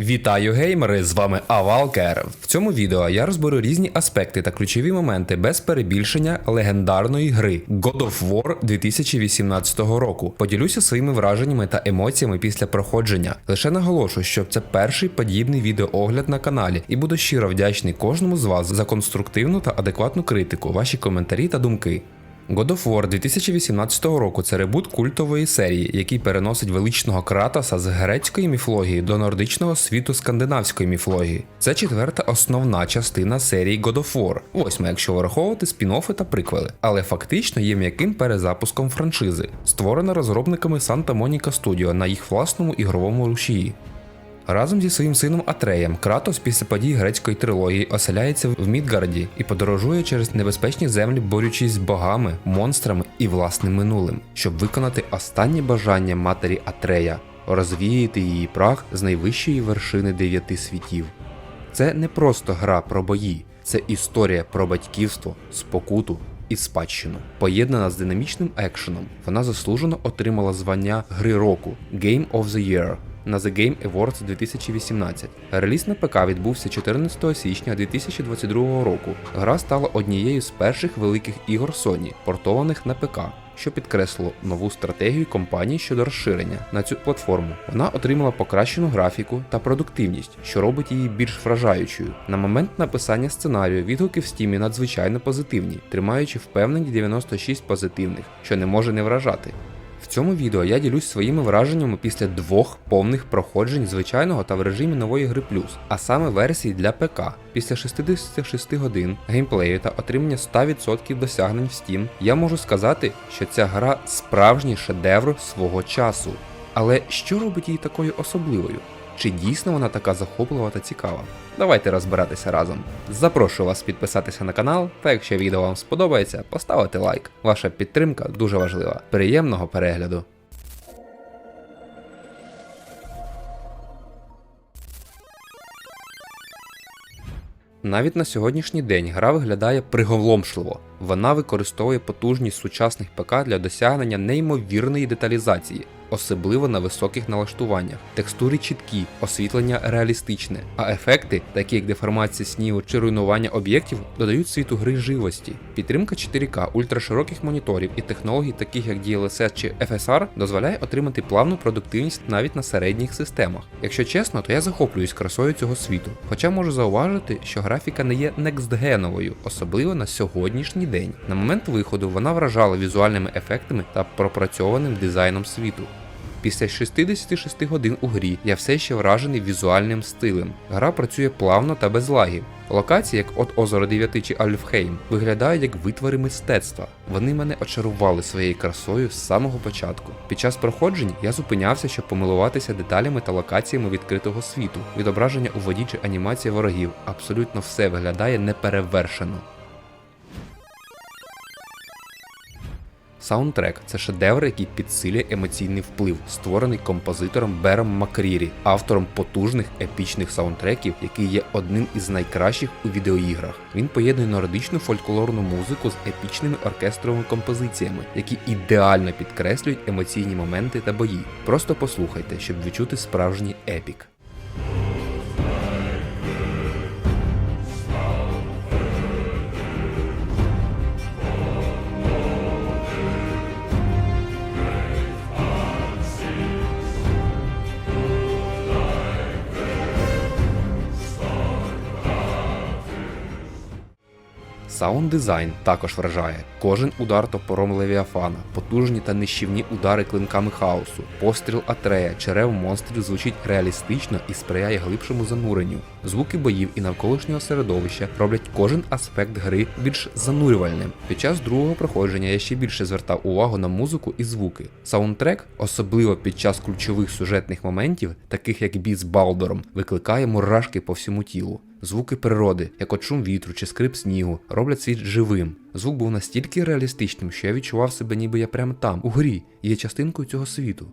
Вітаю геймери! З вами Авалкер. В цьому відео я розберу різні аспекти та ключові моменти без перебільшення легендарної гри God of War 2018 року. Поділюся своїми враженнями та емоціями після проходження. Лише наголошу, що це перший подібний відеоогляд на каналі, і буду щиро вдячний кожному з вас за конструктивну та адекватну критику, ваші коментарі та думки. God of War 2018 року це ребут культової серії, який переносить величного Кратоса з грецької міфології до нордичного світу скандинавської міфології. Це четверта основна частина серії God of War, восьма, якщо враховувати спін-оффи та приквели, але фактично є м'яким перезапуском франшизи, створена розробниками Santa Monica Studio на їх власному ігровому рушії. Разом зі своїм сином Атреєм Кратос після подій грецької трилогії оселяється в Мідгарді і подорожує через небезпечні землі, борючись з богами, монстрами і власним минулим, щоб виконати останнє бажання матері Атрея розвіяти її прах з найвищої вершини дев'яти світів. Це не просто гра про бої, це історія про батьківство, спокуту і спадщину. Поєднана з динамічним екшеном, вона заслужено отримала звання гри року Game of the Year на The Game Awards 2018. Реліз на ПК відбувся 14 січня 2022 року. Гра стала однією з перших великих ігор Sony, портованих на ПК. Що підкреслило нову стратегію компанії щодо розширення на цю платформу. Вона отримала покращену графіку та продуктивність, що робить її більш вражаючою. На момент написання сценарію відгуки в стімі надзвичайно позитивні, тримаючи впевнені 96 позитивних, що не може не вражати. В цьому відео я ділюсь своїми враженнями після двох повних проходжень звичайного та в режимі нової гри плюс, а саме версії для ПК. Після 66 годин геймплею та отримання 100% досягнень в Steam, я можу сказати, що ця гра справжній шедевр свого часу. Але що робить її такою особливою? Чи дійсно вона така захоплива та цікава? Давайте розбиратися разом. Запрошую вас підписатися на канал, та якщо відео вам сподобається, поставити лайк. Ваша підтримка дуже важлива. Приємного перегляду! Навіть на сьогоднішній день гра виглядає приголомшливо. Вона використовує потужність сучасних ПК для досягнення неймовірної деталізації, особливо на високих налаштуваннях. Текстури чіткі, освітлення реалістичне, а ефекти, такі як деформація снігу чи руйнування об'єктів, додають світу гри живості. Підтримка 4К ультрашироких моніторів і технологій, таких як DLSS чи FSR, дозволяє отримати плавну продуктивність навіть на середніх системах. Якщо чесно, то я захоплююсь красою цього світу, хоча можу зауважити, що графіка не є некстгеновою, особливо на сьогоднішній день. На момент виходу вона вражала візуальними ефектами та пропрацьованим дизайном світу. Після 66 годин у грі я все ще вражений візуальним стилем. Гра працює плавно та без лагів. Локації, як от Озеро 9 чи Альфхейм, виглядають як витвори мистецтва. Вони мене очарували своєю красою з самого початку. Під час проходжень я зупинявся, щоб помилуватися деталями та локаціями відкритого світу, відображення у воді чи анімація ворогів. Абсолютно все виглядає неперевершено. Саундтрек це шедевр, який підсилює емоційний вплив, створений композитором Бером Макрірі, автором потужних епічних саундтреків, який є одним із найкращих у відеоіграх. Він поєднує нордичну фольклорну музику з епічними оркестровими композиціями, які ідеально підкреслюють емоційні моменти та бої. Просто послухайте, щоб відчути справжній епік. Саунд дизайн також вражає. Кожен удар топором Левіафана, потужні та нищівні удари клинками хаосу, постріл Атрея, черев монстрів звучить реалістично і сприяє глибшому зануренню. Звуки боїв і навколишнього середовища роблять кожен аспект гри більш занурювальним. Під час другого проходження я ще більше звертав увагу на музику і звуки. Саундтрек, особливо під час ключових сюжетних моментів, таких як бій з Балдором, викликає мурашки по всьому тілу. Звуки природи, як от шум вітру чи скрип снігу, роблять світ живим. Звук був настільки реалістичним, що я відчував себе, ніби я прямо там, у грі, і є частинкою цього світу.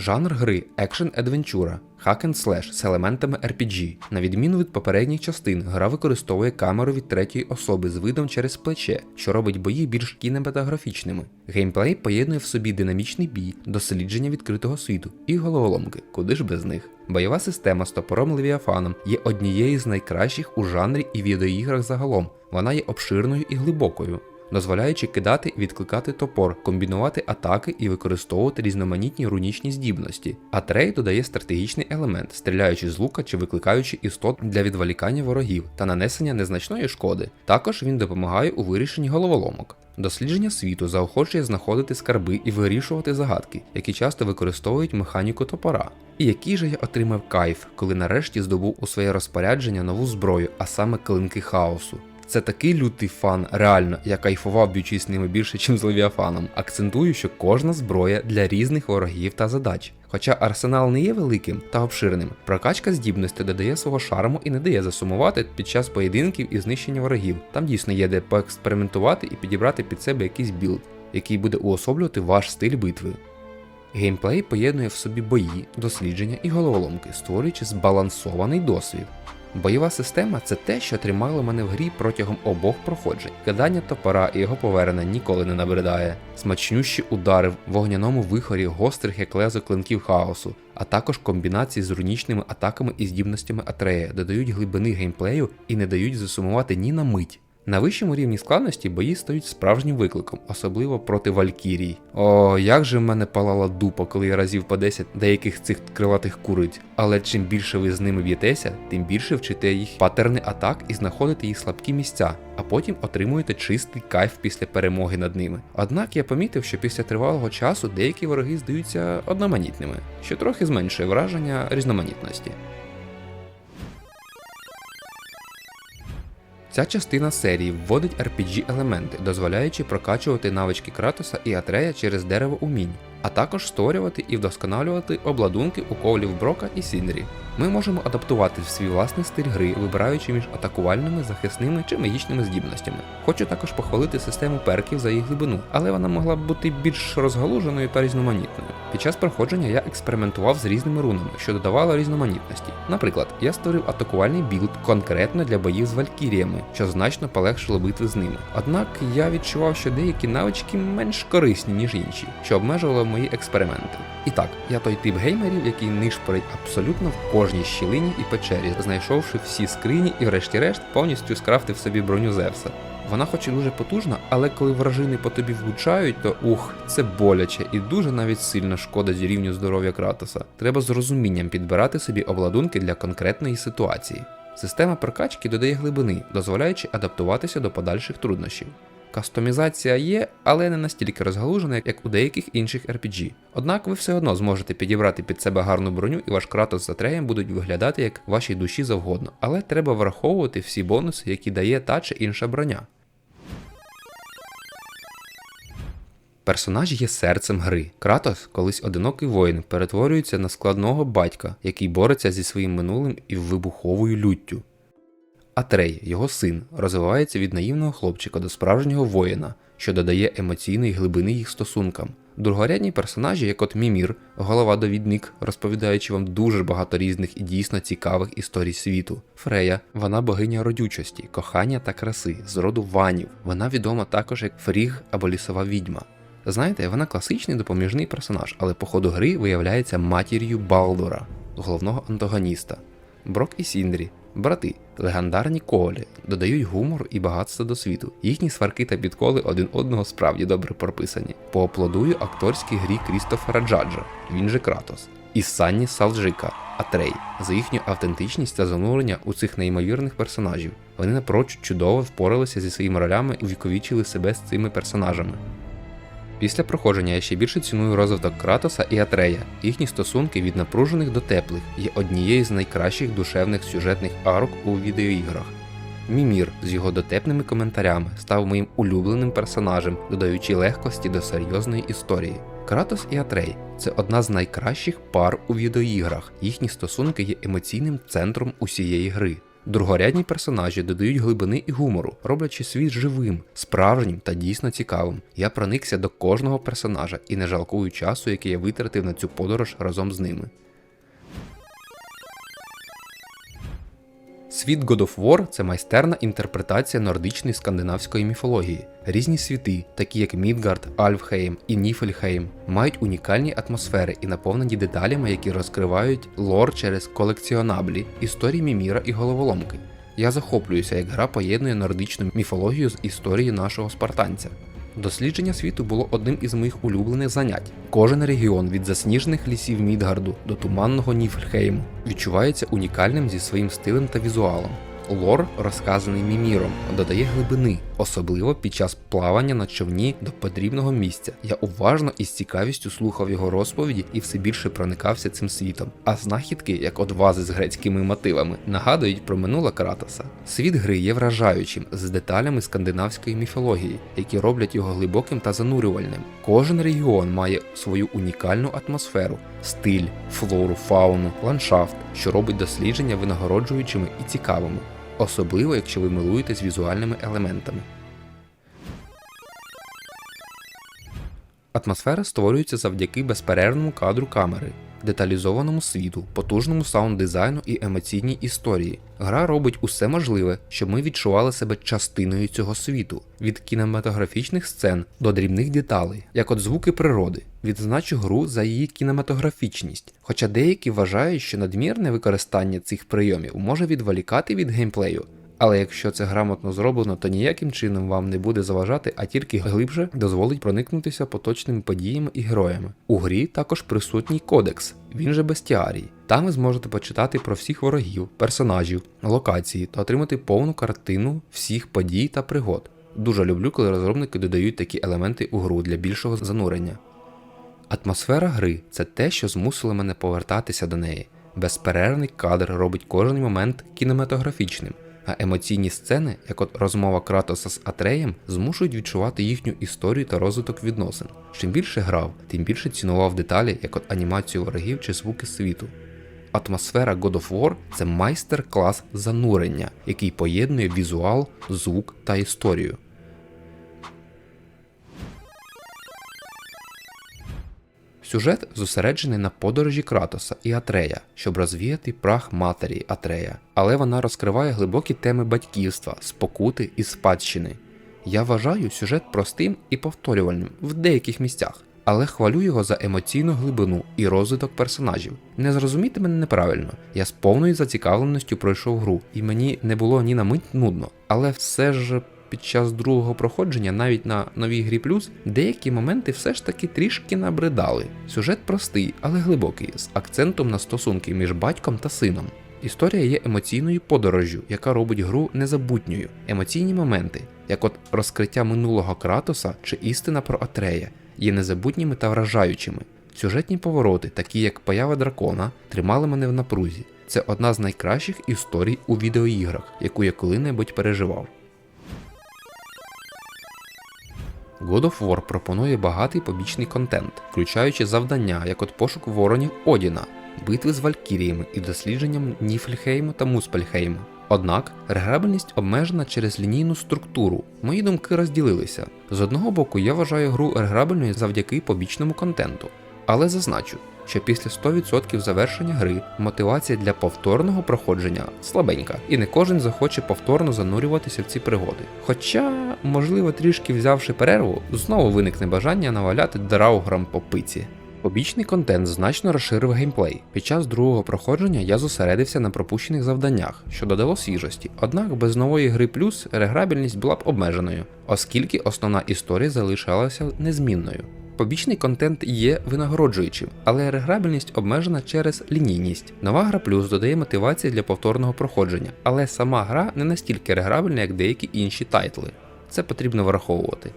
Жанр гри and Slash з елементами RPG. На відміну від попередніх частин, гра використовує камеру від третьої особи з видом через плече, що робить бої більш кінематографічними. Геймплей поєднує в собі динамічний бій, дослідження відкритого світу і головоломки, куди ж без них. Бойова система з топором Левіафаном є однією з найкращих у жанрі і відеоіграх загалом. Вона є обширною і глибокою дозволяючи кидати і відкликати топор, комбінувати атаки і використовувати різноманітні рунічні здібності. А трей додає стратегічний елемент, стріляючи з лука чи викликаючи істот для відволікання ворогів та нанесення незначної шкоди. Також він допомагає у вирішенні головоломок. Дослідження світу заохочує знаходити скарби і вирішувати загадки, які часто використовують механіку топора. І який же я отримав кайф, коли нарешті здобув у своє розпорядження нову зброю, а саме клинки хаосу. Це такий лютий фан, реально, я кайфував б'ючись ними більше, ніж з Левіафаном. Акцентую, що кожна зброя для різних ворогів та задач. Хоча арсенал не є великим та обширним, прокачка здібності додає свого шарму і не дає засумувати під час поєдинків і знищення ворогів. Там дійсно є де поекспериментувати і підібрати під себе якийсь білд, який буде уособлювати ваш стиль битви. Геймплей поєднує в собі бої, дослідження і головоломки, створюючи збалансований досвід. Бойова система це те, що тримало мене в грі протягом обох проходжень. Кидання топора і його повернення ніколи не набридає. Смачнющі удари в вогняному вихорі гострих як лезо клинків хаосу, а також комбінації з рунічними атаками і здібностями Атрея додають глибини геймплею і не дають засумувати ні на мить. На вищому рівні складності бої стають справжнім викликом, особливо проти Валькірій. О, як же в мене палала дупа, коли я разів по 10 деяких цих крилатих куриць. Але чим більше ви з ними б'єтеся, тим більше вчите їх патерни атак і знаходите їх слабкі місця, а потім отримуєте чистий кайф після перемоги над ними. Однак я помітив, що після тривалого часу деякі вороги здаються одноманітними, що трохи зменшує враження різноманітності. Ця частина серії вводить RPG-елементи, дозволяючи прокачувати навички Кратоса і Атрея через дерево умінь, а також створювати і вдосконалювати обладунки у ковлів Брока і Сінрі. Ми можемо адаптувати свій власний стиль гри, вибираючи між атакувальними, захисними чи магічними здібностями. Хочу також похвалити систему перків за їх глибину, але вона могла б бути більш розгалуженою та різноманітною. Під час проходження я експериментував з різними рунами, що додавало різноманітності. Наприклад, я створив атакувальний білд конкретно для боїв з валькіріями, що значно полегшило битви з ними. Однак я відчував, що деякі навички менш корисні, ніж інші, що обмежувало мої експерименти. І так, я той тип геймерів, який нишпорить абсолютно в кожній щілині і печері, знайшовши всі скрині і, врешті-решт, повністю скрафтив собі броню Зевса. Вона хоч і дуже потужна, але коли вражини по тобі влучають, то ух, це боляче і дуже навіть сильно шкодить рівню здоров'я Кратоса. Треба з розумінням підбирати собі обладунки для конкретної ситуації. Система прокачки додає глибини, дозволяючи адаптуватися до подальших труднощів. Кастомізація є, але не настільки розгалужена, як у деяких інших RPG. Однак ви все одно зможете підібрати під себе гарну броню, і ваш кратос з Атреєм будуть виглядати як вашій душі завгодно, але треба враховувати всі бонуси, які дає та чи інша броня. Персонаж є серцем гри. Кратос, колись одинокий воїн, перетворюється на складного батька, який бореться зі своїм минулим і вибуховою люттю. Атрей, його син, розвивається від наївного хлопчика до справжнього воїна, що додає емоційної глибини їх стосункам. Другорядні персонажі, як от Мімір, голова-довідник, розповідаючи вам дуже багато різних і дійсно цікавих історій світу. Фрея, вона богиня родючості, кохання та краси, з роду ванів. Вона відома також як Фріг або лісова відьма. Знаєте, вона класичний допоміжний персонаж, але по ходу гри виявляється матір'ю Балдура, головного антагоніста. Брок і Сіндрі, брати, легендарні колі, додають гумор і багатство до світу. Їхні сварки та підколи один одного справді добре прописані. Поаплодую акторській грі Крістофера Джаджа, він же Кратос, і Санні Салджика, Атрей, за їхню автентичність та занурення у цих неймовірних персонажів. Вони напрочуд чудово впоралися зі своїми ролями і увіковічили себе з цими персонажами. Після проходження я ще більше ціную розвиток Кратоса і Атрея. Їхні стосунки від напружених до теплих є однією з найкращих душевних сюжетних арок у відеоіграх. Мімір з його дотепними коментарями став моїм улюбленим персонажем, додаючи легкості до серйозної історії. Кратос і Атрей це одна з найкращих пар у відеоіграх. Їхні стосунки є емоційним центром усієї гри. Другорядні персонажі додають глибини і гумору, роблячи світ живим, справжнім та дійсно цікавим. Я проникся до кожного персонажа і не жалкую часу, який я витратив на цю подорож разом з ними. Світ God of War – це майстерна інтерпретація нордичної скандинавської міфології. Різні світи, такі як Мідгард, Альфхейм і Ніфельхейм, мають унікальні атмосфери і наповнені деталями, які розкривають лор через колекціонаблі, історії Міміра і головоломки. Я захоплююся, як гра поєднує нордичну міфологію з історією нашого спартанця. Дослідження світу було одним із моїх улюблених занять. Кожен регіон від засніжених лісів Мідгарду до туманного Ніфльхейму відчувається унікальним зі своїм стилем та візуалом. Лор, розказаний Міміром, додає глибини, особливо під час плавання на човні до потрібного місця. Я уважно і з цікавістю слухав його розповіді і все більше проникався цим світом. А знахідки, як от вази з грецькими мотивами, нагадують про минуле Кратоса. Світ гри є вражаючим з деталями скандинавської міфології, які роблять його глибоким та занурювальним. Кожен регіон має свою унікальну атмосферу, стиль, флору, фауну, ландшафт, що робить дослідження винагороджуючими і цікавими особливо якщо ви милуєтесь візуальними елементами. Атмосфера створюється завдяки безперервному кадру камери, деталізованому світу, потужному саунд-дизайну і емоційній історії. Гра робить усе можливе, щоб ми відчували себе частиною цього світу, від кінематографічних сцен до дрібних деталей, як от звуки природи. Відзначу гру за її кінематографічність, хоча деякі вважають, що надмірне використання цих прийомів може відволікати від геймплею. Але якщо це грамотно зроблено, то ніяким чином вам не буде заважати, а тільки глибше дозволить проникнутися поточними подіями і героями. У грі також присутній кодекс, він же бестіарій. Там ви зможете почитати про всіх ворогів, персонажів, локації та отримати повну картину всіх подій та пригод. Дуже люблю, коли розробники додають такі елементи у гру для більшого занурення. Атмосфера гри це те, що змусило мене повертатися до неї. Безперервний кадр робить кожен момент кінематографічним а емоційні сцени, як от розмова Кратоса з Атреєм, змушують відчувати їхню історію та розвиток відносин. Чим більше грав, тим більше цінував деталі, як от анімацію ворогів чи звуки світу. Атмосфера God of War це майстер-клас занурення, який поєднує візуал, звук та історію. Сюжет зосереджений на подорожі Кратоса і Атрея, щоб розвіяти прах матері Атрея, але вона розкриває глибокі теми батьківства, спокути і спадщини. Я вважаю сюжет простим і повторювальним в деяких місцях, але хвалю його за емоційну глибину і розвиток персонажів. Не зрозумійте мене неправильно, я з повною зацікавленістю пройшов гру, і мені не було ні на мить нудно, але все ж під час другого проходження, навіть на новій грі плюс, деякі моменти все ж таки трішки набридали. Сюжет простий, але глибокий, з акцентом на стосунки між батьком та сином. Історія є емоційною подорожжю, яка робить гру незабутньою. Емоційні моменти, як от розкриття минулого Кратоса чи істина про Атрея, є незабутніми та вражаючими. Сюжетні повороти, такі як поява дракона, тримали мене в напрузі. Це одна з найкращих історій у відеоіграх, яку я коли-небудь переживав. God of War пропонує багатий побічний контент, включаючи завдання, як от пошук воронів Одіна, битви з Валькіріями і дослідженням Ніфльхейму та Муспельхейму. Однак реграбельність обмежена через лінійну структуру. Мої думки розділилися. З одного боку, я вважаю гру реграбельною завдяки побічному контенту, але зазначу, що після 100% завершення гри мотивація для повторного проходження слабенька, і не кожен захоче повторно занурюватися в ці пригоди. Хоча, можливо, трішки взявши перерву, знову виникне бажання наваляти драуграм по пиці. Побічний контент значно розширив геймплей. Під час другого проходження я зосередився на пропущених завданнях, що додало свіжості, однак без нової гри плюс реграбельність була б обмеженою, оскільки основна історія залишалася незмінною. Побічний контент є винагороджуючим, але реграбельність обмежена через лінійність. Нова гра плюс додає мотивації для повторного проходження, але сама гра не настільки реграбельна, як деякі інші тайтли. Це потрібно враховувати.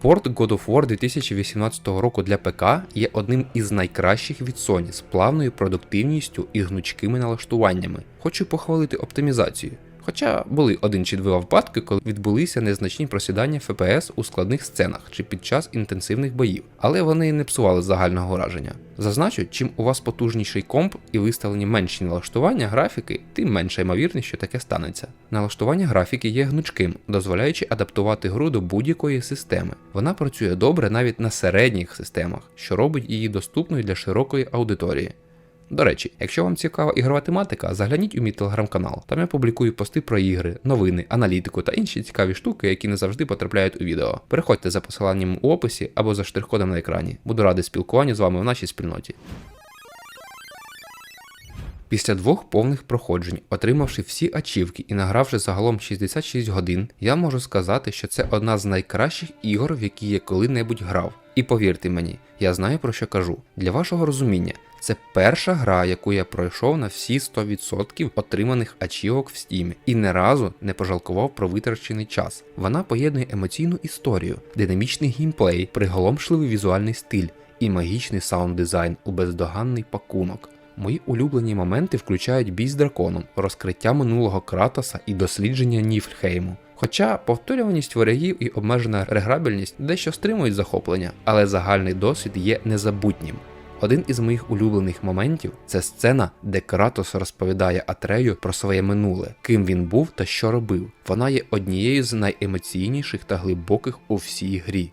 Порт God of War 2018 року для ПК є одним із найкращих від Sony з плавною продуктивністю і гнучкими налаштуваннями. Хочу похвалити оптимізацію. Хоча були один чи два випадки, коли відбулися незначні просідання ФПС у складних сценах чи під час інтенсивних боїв, але вони не псували загального враження. Зазначу, чим у вас потужніший комп і виставлені менші налаштування графіки, тим менша ймовірність, що таке станеться. Налаштування графіки є гнучким, дозволяючи адаптувати гру до будь-якої системи. Вона працює добре навіть на середніх системах, що робить її доступною для широкої аудиторії. До речі, якщо вам цікава ігрова тематика, загляніть у мій телеграм-канал. Там я публікую пости про ігри, новини, аналітику та інші цікаві штуки, які не завжди потрапляють у відео. Переходьте за посиланням у описі або за штрих-кодом на екрані. Буду радий спілкуванню з вами в нашій спільноті. Після двох повних проходжень, отримавши всі ачівки і награвши загалом 66 годин, я можу сказати, що це одна з найкращих ігор, в які я коли-небудь грав. І повірте мені, я знаю про що кажу. Для вашого розуміння, це перша гра, яку я пройшов на всі 100% отриманих ачівок в стімі, і не разу не пожалкував про витрачений час. Вона поєднує емоційну історію, динамічний геймплей, приголомшливий візуальний стиль і магічний саунд-дизайн у бездоганний пакунок. Мої улюблені моменти включають бій з драконом, розкриття минулого Кратоса і дослідження Ніфльхейму. Хоча повторюваність ворогів і обмежена реграбельність дещо стримують захоплення, але загальний досвід є незабутнім. Один із моїх улюблених моментів це сцена, де Кратос розповідає Атрею про своє минуле, ким він був та що робив. Вона є однією з найемоційніших та глибоких у всій грі.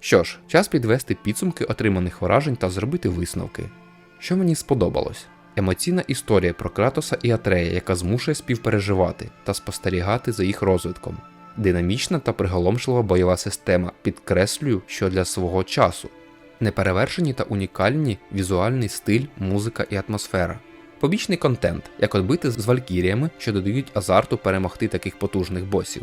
Що ж, час підвести підсумки отриманих вражень та зробити висновки. Що мені сподобалось? Емоційна історія про Кратоса і Атрея, яка змушує співпереживати та спостерігати за їх розвитком. Динамічна та приголомшлива бойова система, підкреслюю, що для свого часу. Неперевершені та унікальні візуальний стиль, музика і атмосфера. Побічний контент, як от бити з валькіріями, що додають азарту перемогти таких потужних босів.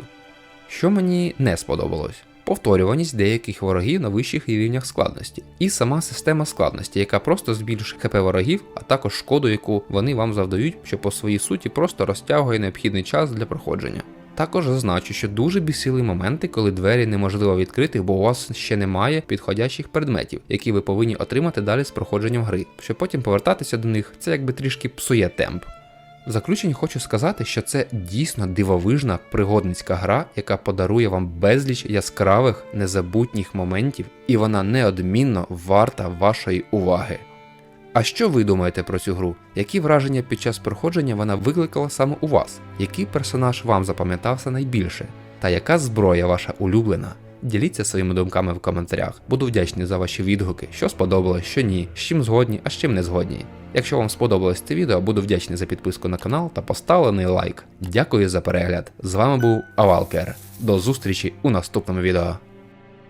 Що мені не сподобалось? Повторюваність деяких ворогів на вищих рівнях складності, і сама система складності, яка просто збільшує хп ворогів, а також шкоду, яку вони вам завдають, що по своїй суті просто розтягує необхідний час для проходження. Також зазначу, що дуже бісили моменти, коли двері неможливо відкрити, бо у вас ще немає підходящих предметів, які ви повинні отримати далі з проходженням гри, щоб потім повертатися до них, це якби трішки псує темп. В заключенні хочу сказати, що це дійсно дивовижна пригодницька гра, яка подарує вам безліч яскравих незабутніх моментів, і вона неодмінно варта вашої уваги. А що ви думаєте про цю гру? Які враження під час проходження вона викликала саме у вас? Який персонаж вам запам'ятався найбільше? Та яка зброя ваша улюблена? Діліться своїми думками в коментарях. Буду вдячний за ваші відгуки, що сподобалось, що ні, з чим згодні, а з чим не згодні. Якщо вам сподобалось це відео, буду вдячний за підписку на канал та поставлений лайк. Дякую за перегляд. З вами був Авалкер. До зустрічі у наступному відео.